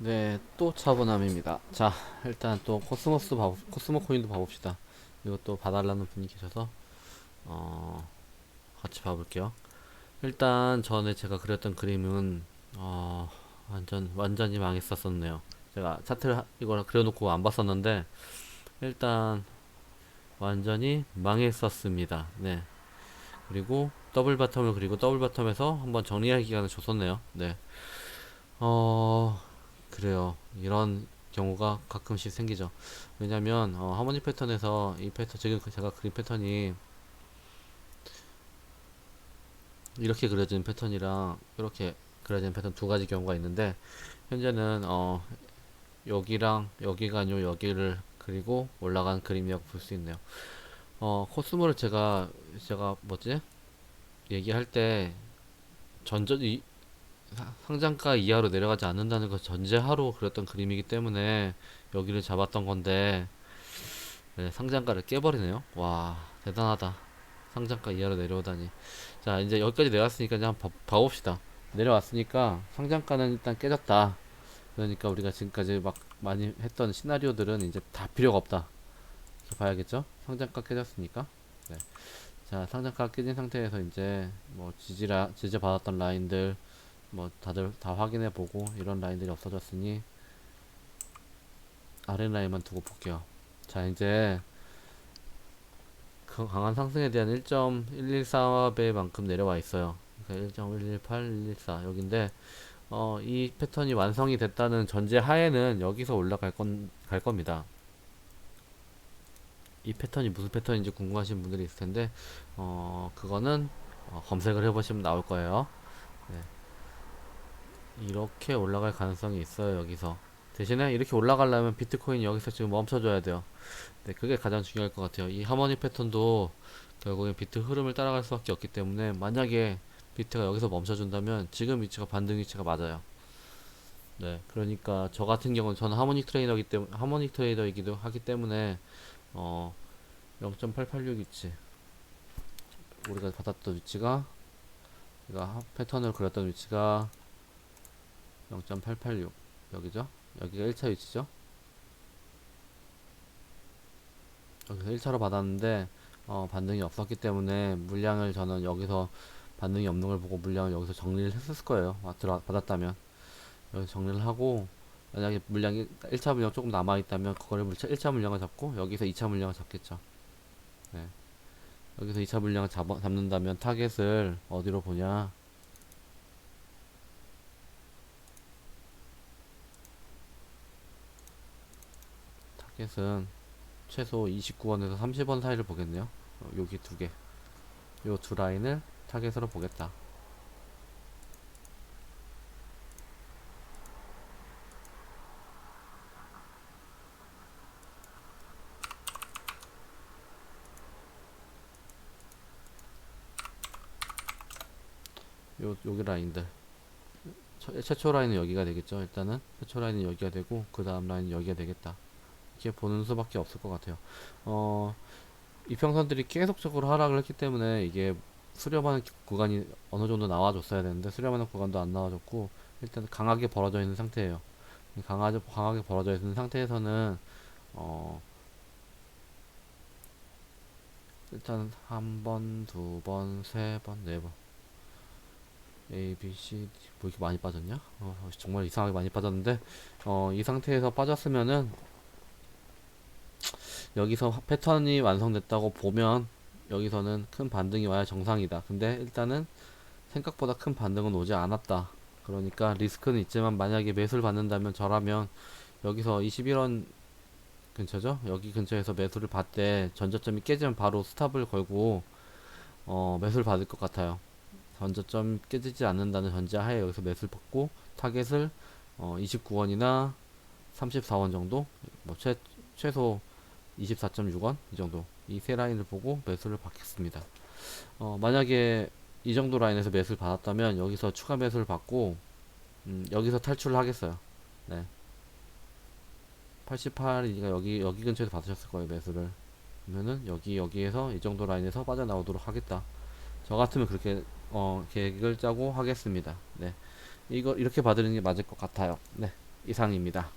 네, 또 차분함입니다. 자, 일단 또 코스모스도 봐, 코스모 코인도 봐봅시다. 이것도 봐달라는 분이 계셔서, 어, 같이 봐볼게요. 일단 전에 제가 그렸던 그림은, 어, 완전, 완전히 망했었었네요. 제가 차트를 하- 이걸 그려놓고 안 봤었는데, 일단, 완전히 망했었습니다. 네. 그리고 더블 바텀을 그리고 더블 바텀에서 한번 정리할 기간을 줬었네요. 네. 어, 그래요. 이런 경우가 가끔씩 생기죠. 왜냐면, 어, 하모니 패턴에서 이 패턴, 지금 그 제가 그린 패턴이 이렇게 그려진 패턴이랑 이렇게 그려진 패턴 두 가지 경우가 있는데, 현재는, 어, 여기랑 여기가 아니고 여기를 그리고 올라간 그림이라고 볼 수 있네요. 어, 코스모를 제가, 제가 뭐지? 얘기할 때, 전전, 이, 사- 상장가 이하로 내려가지 않는다는 걸 전제하로 그렸던 그림이기 때문에 여기를 잡았던 건데 네, 상장가를 깨버리네요. 와 대단하다. 상장가 이하로 내려오다니. 자 이제 여기까지 내려왔으니까 이제 한번 봐, 봐봅시다. 내려왔으니까 상장가는 일단 깨졌다. 그러니까 우리가 지금까지 막 많이 했던 시나리오들은 이제 다 필요가 없다. 봐야겠죠? 상장가 깨졌으니까. 네. 자 상장가 깨진 상태에서 이제 뭐 지지라 지지 받았던 라인들 뭐 다들 다 확인해 보고 이런 라인들이 없어졌으니 아래 라인만 두고 볼게요. 자 이제 그 강한 상승에 대한 1.114배만큼 내려와 있어요. 그러니까 1.118, 114 여긴데 어, 이 패턴이 완성이 됐다는 전제 하에는 여기서 올라갈 건 갈 겁니다. 이 패턴이 무슨 패턴인지 궁금하신 분들이 있을 텐데 어, 그거는 어, 검색을 해보시면 나올 거예요. 네. 이렇게 올라갈 가능성이 있어요 여기서. 대신에 이렇게 올라가려면 비트코인 여기서 지금 멈춰줘야 돼요. 네 그게 가장 중요할 것 같아요. 이 하모니 패턴도 결국엔 비트 흐름을 따라갈 수밖에 없기 때문에 만약에 비트가 여기서 멈춰준다면 지금 위치가 반등 위치가 맞아요. 네 그러니까 저 같은 경우는 저는 하모닉 트레이더이기 때문에 하모닉 트레이더이기도 하기 때문에 어 0.886 위치. 우리가 받았던 위치가 우리가 하- 패턴을 그렸던 위치가 0.886 여기죠? 여기가 1차 위치죠? 여기서 1차로 받았는데 어, 반등이 없었기 때문에 물량을 저는 여기서 반등이 없는 걸 보고 물량을 여기서 정리를 했을 거예요. 아, 들어, 받았다면 여기서 정리를 하고 만약에 물량이 1차 물량 조금 남아 있다면 그거를 1차 물량을 잡고 여기서 2차 물량을 잡겠죠. 네. 여기서 2차 물량을 잡, 잡는다면 타겟을 어디로 보냐? 타겟은 최소 29원에서 30원 사이를 보겠네요. 어, 여기 두 개. 요 두 라인을 타겟으로 보겠다. 요, 여기 라인들. 처- 최초 라인은 여기가 되겠죠. 일단은 최초 라인은 여기가 되고 그 다음 라인은 여기가 되겠다. 이렇게 보는 수밖에 없을 것 같아요. 어, 이평선들이 계속적으로 하락을 했기 때문에 이게 수렴하는 기- 구간이 어느 정도 나와줬어야 되는데 수렴하는 구간도 안 나와줬고 일단 강하게 벌어져 있는 상태예요. 이 강하게 강하게 벌어져 있는 상태에서는 어, 일단 한 번, 두 번, 세 번, 네 번. A, B, C, D 뭐 이렇게 많이 빠졌냐? 어, 정말 이상하게 많이 빠졌는데 어, 이 상태에서 빠졌으면은 여기서 화- 패턴이 완성됐다고 보면 여기서는 큰 반등이 와야 정상이다. 근데 일단은 생각보다 큰 반등은 오지 않았다. 그러니까 리스크는 있지만 만약에 매수를 받는다면 저라면 여기서 21원 근처죠? 여기 근처에서 매수를 받되 전저점이 깨지면 바로 스탑을 걸고 어, 매수를 받을 것 같아요. 전저점 깨지지 않는다는 전제하에 여기서 매수를 받고 타겟을 어, 29원이나 34원 정도 뭐 최, 최소 24.6원 이 정도 이 세 라인을 보고 매수를 받겠습니다. 어, 만약에 이 정도 라인에서 매수를 받았다면 여기서 추가 매수를 받고 음, 여기서 탈출을 하겠어요. 네. 88이니까 여기 여기 근처에서 받으셨을 거예요 매수를. 그러면은 여기 여기에서 이 정도 라인에서 빠져나오도록 하겠다. 저 같으면 그렇게 어, 계획을 짜고 하겠습니다. 네. 이거 이렇게 받으는 게 맞을 것 같아요. 네. 이상입니다.